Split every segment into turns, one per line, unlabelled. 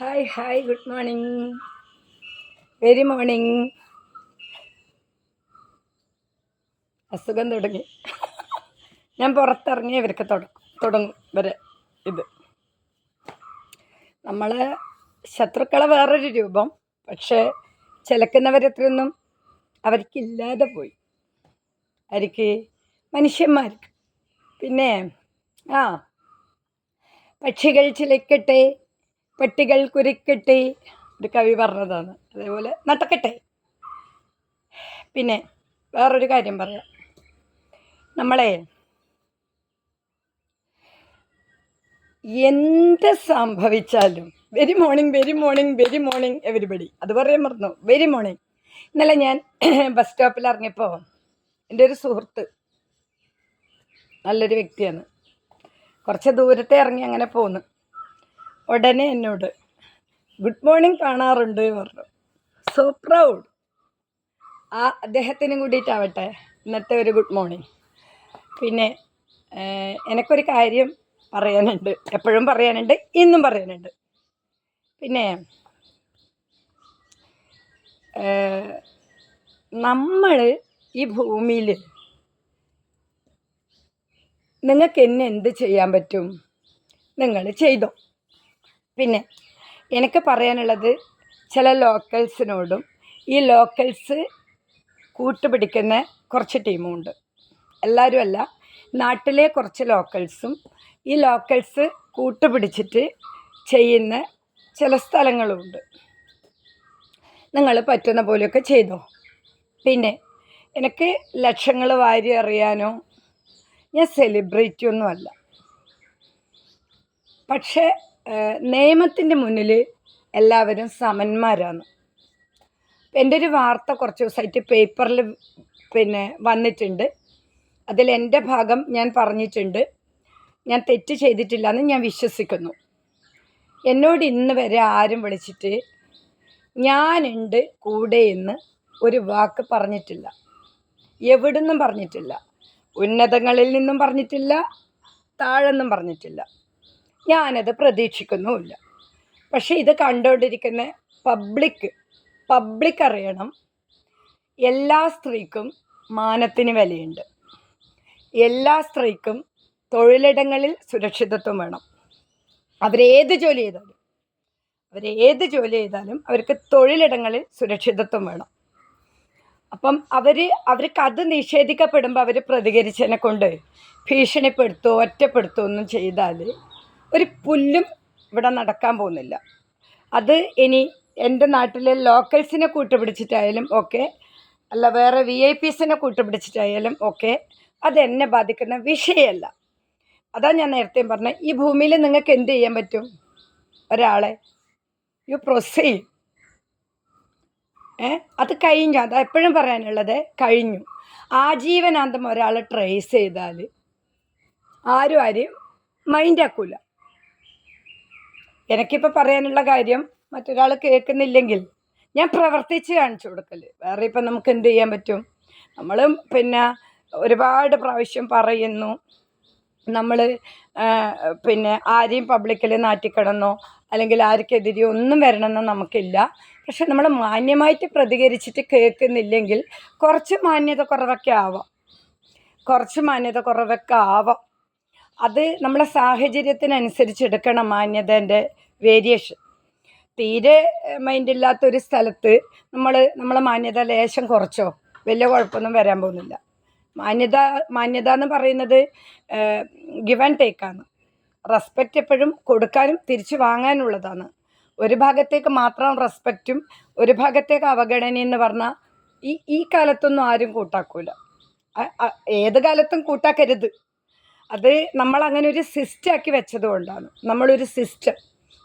Hi hi good morning. Very morning. അസുഖം തുടങ്ങി. ഞാൻ പുറത്തിറങ്ങി ഇവർക്ക് തുടങ്ങും. വരെ ഇത്. നമ്മൾ ശത്രുക്കളെ വേറൊരു രൂപം. പക്ഷേ ചിലക്കുന്നവരത്രയൊന്നും അവർക്കില്ലാതെ പോയി. അവർക്ക് മനുഷ്യന്മാർക്ക്. പിന്നെ ആ പക്ഷികൾ ചിലക്കട്ടെ പട്ടികൾ കുരുക്കട്ടെ ഒരു കവി പറഞ്ഞതാണ്. അതേപോലെ നടക്കട്ടെ. പിന്നെ വേറൊരു കാര്യം പറയാം. നമ്മളെ എന്ത് സംഭവിച്ചാലും very morning very morning very morning everybody അത് പറയാൻ മറന്നു. വെരി മോർണിംഗ് ഇന്നലെ ഞാൻ ബസ് സ്റ്റോപ്പിൽ ഇറങ്ങിയപ്പോൾ എന്റെ ഒരു സുഹൃത്ത് നല്ലൊരു വ്യക്തിയാണ്. കുറച്ച് ദൂരത്തെ ഇറങ്ങി അങ്ങനെ പോന്നു. ഉടനെ എന്നോട് ഗുഡ് മോർണിംഗ് കാണാറുണ്ട് പറഞ്ഞു. സോ പ്രൗഡ് ആ അദ്ദേഹത്തിനും കൂടിയിട്ടാവട്ടെ ഇന്നത്തെ ഒരു ഗുഡ് മോർണിംഗ് പിന്നെ എനിക്കൊരു കാര്യം പറയാനുണ്ട്. എപ്പോഴും പറയാനുണ്ട് ഇന്നും പറയാനുണ്ട്. പിന്നെ നമ്മൾ ഈ ഭൂമിയിൽ നിങ്ങൾക്ക് എന്നെ എന്ത് ചെയ്യാൻ പറ്റും? നിങ്ങൾ ചെയ്തോ? പിന്നെ എനിക്ക് പറയാനുള്ളത് ചില ലോക്കൽസിനോടും ഈ ലോക്കൽസ് കൂട്ടുപിടിക്കുന്ന കുറച്ച് ടീമുണ്ട് എല്ലാവരും അല്ല നാട്ടിലെ കുറച്ച് ലോക്കൽസും ഈ ലോക്കൽസ് കൂട്ടുപിടിച്ചിട്ട് ചെയ്യുന്ന ചില സ്ഥലങ്ങളുമുണ്ട്. നിങ്ങൾ പറ്റുന്ന പോലെയൊക്കെ ചെയ്തോ? പിന്നെ എനിക്ക് ലക്ഷങ്ങൾ വാരി അറിയാനോ ഞാൻ സെലിബ്രിറ്റി ഒന്നുമല്ല. പക്ഷേ നിയമത്തിന്റെ മുന്നിൽ എല്ലാവരും സമന്മാരാണ്. എന്റെ ഒരു വാർത്ത കുറച്ച് ദിവസമായിട്ട് പേപ്പറിൽ പിന്നെ വന്നിട്ടുണ്ട്. അതിൽ എന്റെ ഭാഗം ഞാൻ പറഞ്ഞിട്ടുണ്ട്. ഞാൻ തെറ്റ് ചെയ്തിട്ടില്ല എന്ന് ഞാൻ വിശ്വസിക്കുന്നു. എന്നോട് ഇന്ന് വരെ ആരും വിളിച്ചിട്ട് ഞാനുണ്ട് കൂടെ എന്ന് ഒരു വാക്ക് പറഞ്ഞിട്ടില്ല. എവിടുന്നും പറഞ്ഞിട്ടില്ല. ഉന്നതങ്ങളിൽ നിന്നും പറഞ്ഞിട്ടില്ല. താഴെന്നും പറഞ്ഞിട്ടില്ല. ഞാനത് പ്രതീക്ഷിക്കുന്നുമില്ല. പക്ഷേ ഇത് കണ്ടുകൊണ്ടിരിക്കുന്ന പബ്ലിക് പബ്ലിക് അറിയണം. എല്ലാ സ്ത്രീക്കും മാനത്തിന് വിലയുണ്ട്. എല്ലാ സ്ത്രീക്കും തൊഴിലിടങ്ങളിൽ സുരക്ഷിതത്വം വേണം. അവരേത് ജോലി ചെയ്താലും അവരേത് ജോലി ചെയ്താലും അവർക്ക് തൊഴിലിടങ്ങളിൽ സുരക്ഷിതത്വം വേണം. അപ്പം അവർ അവർക്ക് അത് നിഷേധിക്കപ്പെടുമ്പോൾ അവർ പ്രതികരിച്ചതിനെ കൊണ്ട് ഭീഷണിപ്പെടുത്തോ ഒറ്റപ്പെടുത്തോ ഒന്നും ചെയ്താൽ ഒരു പുല്ലും ഇവിടെ നടക്കാൻ പോകുന്നില്ല. അത് ഇനി എന്റെ നാട്ടിലെ ലോക്കൽസിനെ കൂട്ടുപിടിച്ചിട്ടായാലും ഓക്കെ അല്ല വേറെ വി ഐ പീസിനെ കൂട്ടുപിടിച്ചിട്ടായാലും ഓക്കെ അതെന്നെ ബാധിക്കുന്ന വിഷയമല്ല അതാ ഞാൻ നേരത്തെ പറഞ്ഞത് ഈ ഭൂമിയിൽ നിങ്ങൾക്ക് എന്ത് ചെയ്യാൻ പറ്റും? ഒരാളെ യു പ്രൊസീഡ് ഏ അത് കഴിഞ്ഞു. അത് എപ്പോഴും പറയാനുള്ളത് കഴിഞ്ഞു. ആജീവനാന്തം ഒരാളെ ട്രേസ് ചെയ്താൽ ആരും ആരെയും മൈൻഡാക്കൂല എനിക്കിപ്പോൾ പറയാനുള്ള കാര്യം മറ്റൊരാൾ കേൾക്കുന്നില്ലെങ്കിൽ ഞാൻ പ്രവർത്തിച്ച് കാണിച്ചു കൊടുക്കൽ വേറെ ഇപ്പം നമുക്ക് എന്ത് ചെയ്യാൻ പറ്റും? നമ്മൾ പിന്നെ ഒരുപാട് പ്രാവശ്യം പറയുന്നു. നമ്മൾ പിന്നെ ആരെയും പബ്ലിക്കിൽ നാറ്റിക്കിടന്നോ അല്ലെങ്കിൽ ആർക്കെതിരെ ഒന്നും വരണമെന്നോ നമുക്കില്ല. പക്ഷെ നമ്മൾ മാന്യമായിട്ട് പ്രതികരിച്ചിട്ട് കേൾക്കുന്നില്ലെങ്കിൽ കുറച്ച് മാന്യത കുറവൊക്കെ ആവാം. കുറച്ച് മാന്യത കുറവൊക്കെ ആവാം. അത് നമ്മളെ സാഹചര്യത്തിനനുസരിച്ച് എടുക്കണം മാന്യതേന്റെ വേരിയേഷൻ തീരെ മൈൻഡില്ലാത്തൊരു സ്ഥലത്ത് നമ്മൾ നമ്മളെ മാന്യത ലേശം കുറച്ചോ വലിയ കുഴപ്പമൊന്നും വരാൻ പോകുന്നില്ല. മാന്യത മാന്യത എന്ന് പറയുന്നത് ഗിവ് ആൻഡ് ടേക്കാണ് റെസ്പെക്റ്റ് എപ്പോഴും കൊടുക്കാനും തിരിച്ചു വാങ്ങാനുള്ളതാണ്. ഒരു ഭാഗത്തേക്ക് മാത്രം റെസ്പെക്റ്റും ഒരു ഭാഗത്തേക്ക് അവഗണന എന്ന് പറഞ്ഞാൽ ഈ ഈ കാലത്തൊന്നും ആരും കൂട്ടാക്കൂല. ഏത് കാലത്തും കൂട്ടാക്കരുത്. അത് നമ്മൾ അങ്ങനെ ഒരു സിസ്റ്റാക്കി വെച്ചത് കൊണ്ടാണ് നമ്മളൊരു സിസ്റ്റം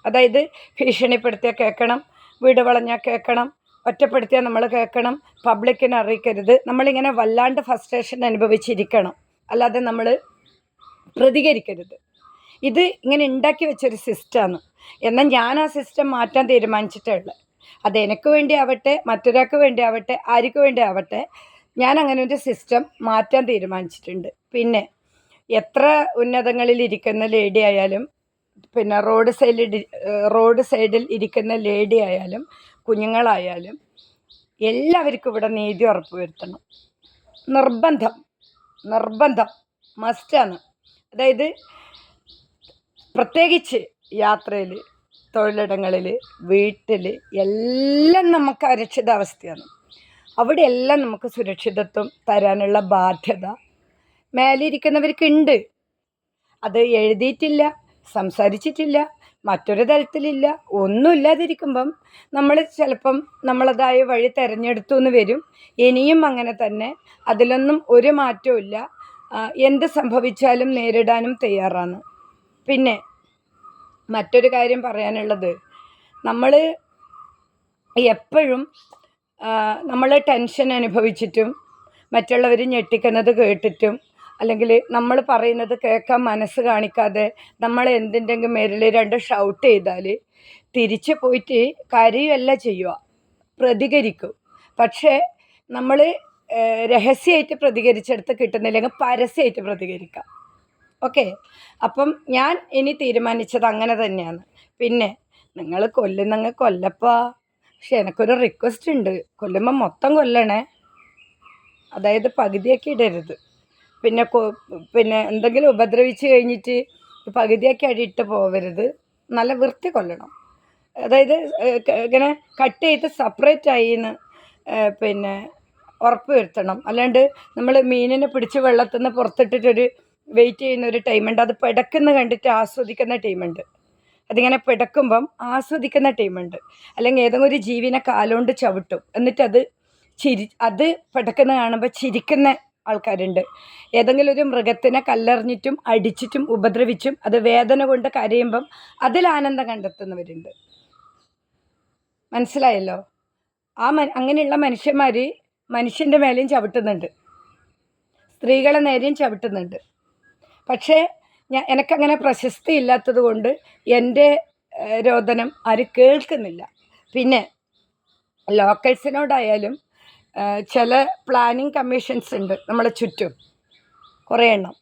അതായത് ഭീഷണിപ്പെടുത്തിയാൽ കേൾക്കണം വീട് വളഞ്ഞാൽ കേൾക്കണം ഒറ്റപ്പെടുത്തിയാൽ നമ്മൾ കേൾക്കണം പബ്ലിക്കിനെ അറിയിക്കരുത്. നമ്മളിങ്ങനെ വല്ലാണ്ട് ഫസ്ട്രേഷൻ അനുഭവിച്ചിരിക്കണം. അല്ലാതെ നമ്മൾ പ്രതികരിക്കരുത്. ഇത് ഇങ്ങനെ ഉണ്ടാക്കി വെച്ചൊരു സിസ്റ്റമാണ് എന്നാൽ ഞാൻ ആ സിസ്റ്റം മാറ്റാൻ തീരുമാനിച്ചിട്ടേ ഉള്ളത് അത് എനിക്ക് വേണ്ടി ആവട്ടെ മറ്റൊരാൾക്ക് വേണ്ടി ആവട്ടെ ആർക്ക് വേണ്ടി ആവട്ടെ ഞാൻ അങ്ങനെ ഒരു സിസ്റ്റം മാറ്റാൻ തീരുമാനിച്ചിട്ടുണ്ട്. പിന്നെ എത്ര ഉന്നതങ്ങളിൽ ഇരിക്കുന്ന ലേഡി ആയാലും പിന്നെ റോഡ് സൈഡിൽ റോഡ് സൈഡിൽ ഇരിക്കുന്ന ലേഡി ആയാലും കുഞ്ഞുങ്ങളായാലും എല്ലാവർക്കും ഇവിടെ നീതി ഉറപ്പുവരുത്തണം നിർബന്ധം. നിർബന്ധം. മസ്റ്റാണ് അതായത് പ്രത്യേകിച്ച് യാത്രയിൽ തൊഴിലിടങ്ങളിൽ വീട്ടിൽ എല്ലാം നമുക്ക് അരക്ഷിതാവസ്ഥയാണ് അവിടെയെല്ലാം നമുക്ക് സുരക്ഷിതത്വം തരാനുള്ള ബാധ്യത മേലിരിക്കുന്നവർക്കുണ്ട് അത് എഴുതിയിട്ടില്ല. സംസാരിച്ചിട്ടില്ല മറ്റൊരു തരത്തിലില്ല ഒന്നുമില്ലാതിരിക്കുമ്പം നമ്മൾ ചിലപ്പം നമ്മളതായ വഴി തിരഞ്ഞെടുത്തു എന്ന് വരും. ഇനിയും അങ്ങനെ തന്നെ അതിലൊന്നും ഒരു മാറ്റവും ഇല്ല. എന്ത് സംഭവിച്ചാലും നേരിടാനും തയ്യാറാണ്. പിന്നെ മറ്റൊരു കാര്യം പറയാനുള്ളത്. നമ്മൾ എപ്പോഴും നമ്മൾ ടെൻഷൻ അനുഭവിച്ചിട്ടും മറ്റുള്ളവർ ഞെട്ടിക്കുന്നത് കേട്ടിട്ടും അല്ലെങ്കിൽ നമ്മൾ പറയുന്നത് കേൾക്കാൻ മനസ്സ് കാണിക്കാതെ നമ്മൾ എന്തിന്റെങ്കിലും മേലിൽ രണ്ട് ഷൗട്ട് ചെയ്താൽ തിരിച്ച് പോയിട്ട് കരയുമല്ല ചെയ്യുക. പ്രതികരിക്കും. പക്ഷേ നമ്മൾ രഹസ്യമായിട്ട് പ്രതികരിച്ചെടുത്ത് കിട്ടുന്നില്ലെങ്കിൽ പരസ്യമായിട്ട് പ്രതികരിക്കാം ഓക്കെ? അപ്പം ഞാൻ ഇനി തീരുമാനിച്ചത് അങ്ങനെ തന്നെയാണ്. പിന്നെ നിങ്ങൾ കൊല്ലുന്നങ്ങ് കൊല്ലപ്പാ. പക്ഷെ എനിക്കൊരു റിക്വസ്റ്റ് ഉണ്ട്. കൊല്ലുമ്പോൾ മൊത്തം കൊല്ലണേ. അതായത് പകുതിയൊക്കെ ഇടരുത്. പിന്നെ പിന്നെ എന്തെങ്കിലും ഉപദ്രവിച്ച് കഴിഞ്ഞിട്ട് പകുതിയൊക്കെ അടിയിട്ട് പോവരുത്. നല്ല വൃത്തി കൊല്ലണം. അതായത് ഇങ്ങനെ കട്ട് ചെയ്ത് സെപ്പറേറ്റ് ആയിന്ന് പിന്നെ ഉറപ്പ് വരുത്തണം. അല്ലാണ്ട് നമ്മൾ മീനിനെ പിടിച്ച് വെള്ളത്തിൽ നിന്ന് പുറത്തിട്ടിട്ടൊരു വെയിറ്റ് ചെയ്യുന്ന ഒരു ടൈമുണ്ട് അത് പിടക്കുന്ന കണ്ടിട്ട് ആസ്വദിക്കുന്ന ടീമുണ്ട് അതിങ്ങനെ പിടക്കുമ്പം ആസ്വദിക്കുന്ന ടീമുണ്ട് അല്ലെങ്കിൽ ഏതെങ്കിലും ഒരു ജീവിനെ കാലുകൊണ്ട് ചവിട്ടും. എന്നിട്ടത് ചിരി അത് പിടക്കുന്ന കാണുമ്പോൾ ചിരിക്കുന്ന ആൾക്കാരുണ്ട്. ഏതെങ്കിലും ഒരു മൃഗത്തിനെ കല്ലെറിഞ്ഞിട്ടും അടിച്ചിട്ടും ഉപദ്രവിച്ചും അത് വേദന കൊണ്ട് കരയുമ്പം അതിൽ ആനന്ദം കണ്ടെത്തുന്നവരുണ്ട്. മനസ്സിലായല്ലോ? ആ മ അങ്ങനെയുള്ള മനുഷ്യന്മാർ മനുഷ്യന്റെ മേലെയും ചവിട്ടുന്നുണ്ട്. സ്ത്രീകളെ നേരെയും ചവിട്ടുന്നുണ്ട്. പക്ഷേ ഞാൻ എനിക്കങ്ങനെ പ്രശസ്തി ഇല്ലാത്തത് കൊണ്ട് എന്റെ രോദനം ആര് കേൾക്കുന്നില്ല. പിന്നെ ലോക്കൽസിനോടായാലും ചില പ്ലാനിങ് കമ്മീഷൻസ് ഉണ്ട് നമ്മളെ ചുറ്റും. കുറേ എണ്ണം.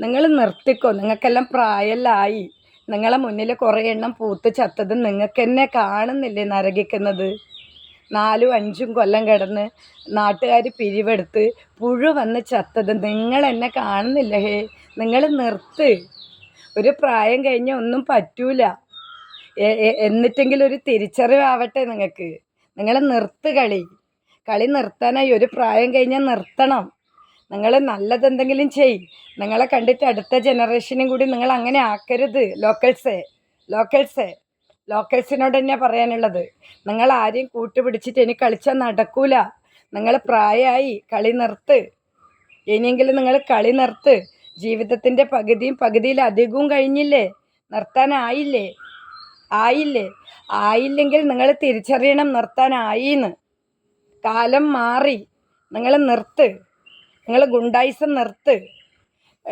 നിങ്ങൾ നിർത്തിക്കോ. നിങ്ങൾക്കെല്ലാം പ്രായമല്ലായി നിങ്ങളെ മുന്നിൽ കുറേ എണ്ണം പൂത്ത് ചത്തത് നിങ്ങൾക്ക് തന്നെ കാണുന്നില്ലേ നരകിക്കുന്നത്? നാലും അഞ്ചും കൊല്ലം കിടന്ന് നാട്ടുകാർ പിരിവെടുത്ത് പുഴു വന്ന് ചത്തത് നിങ്ങൾ എന്നെ കാണുന്നില്ല? ഹേ നിങ്ങൾ നിർത്ത്. ഒരു പ്രായം കഴിഞ്ഞ ഒന്നും പറ്റൂല. എന്നിട്ടെങ്കിലും ഒരു തിരിച്ചറിവാവട്ടെ നിങ്ങൾക്ക്. നിങ്ങൾ നിർത്ത് കളി. കളി നിർത്താനായി ഒരു പ്രായം കഴിഞ്ഞാൽ നിർത്തണം. നിങ്ങൾ നല്ലതെന്തെങ്കിലും ചെയ്. നിങ്ങളെ കണ്ടിട്ട് അടുത്ത ജനറേഷനും കൂടി നിങ്ങൾ അങ്ങനെ ആക്കരുത്. ലോക്കൽസേ ലോക്കൽസേ ലോക്കൽസിനോട് തന്നെയാണ് പറയാനുള്ളത്. നിങ്ങൾ ആരെയും കൂട്ടുപിടിച്ചിട്ട് ഇനി കളിച്ചാൽ നടക്കൂല. നിങ്ങൾ പ്രായമായി കളി നിർത്ത്. ഇനിയെങ്കിലും നിങ്ങൾ കളി നിർത്ത്. ജീവിതത്തിന്റെ പകുതിയും പകുതിയിലധികവും കഴിഞ്ഞില്ലേ? നിർത്താനായില്ലേ? ആയില്ലേ? ആയില്ലെങ്കിൽ നിങ്ങൾ തിരിച്ചറിയണം നിർത്താനായിന്ന്. കാലം മാറി. നിങ്ങൾ നിർത്ത്. നിങ്ങൾ ഗുണ്ടായിസം നിർത്ത്.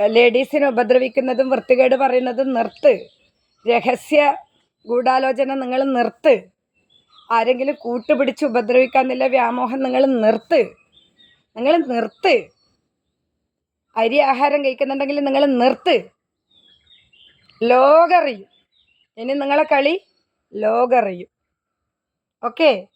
ലേഡീസിനെ ഉപദ്രവിക്കുന്നതും വൃത്തികേട് പറയുന്നതും നിർത്ത്. രഹസ്യ ഗൂഢാലോചന നിങ്ങൾ നിർത്ത്. ആരെങ്കിലും കൂട്ടുപിടിച്ച് ഉപദ്രവിക്കാന്നില്ല വ്യാമോഹം നിങ്ങൾ നിർത്ത്. നിങ്ങൾ നിർത്ത്. അരി ആഹാരം കഴിക്കുന്നുണ്ടെങ്കിൽ നിങ്ങൾ നിർത്ത്. ലോകറിയും. ഇനി നിങ്ങളെ കളി ലോകറിയും. ഓക്കെ?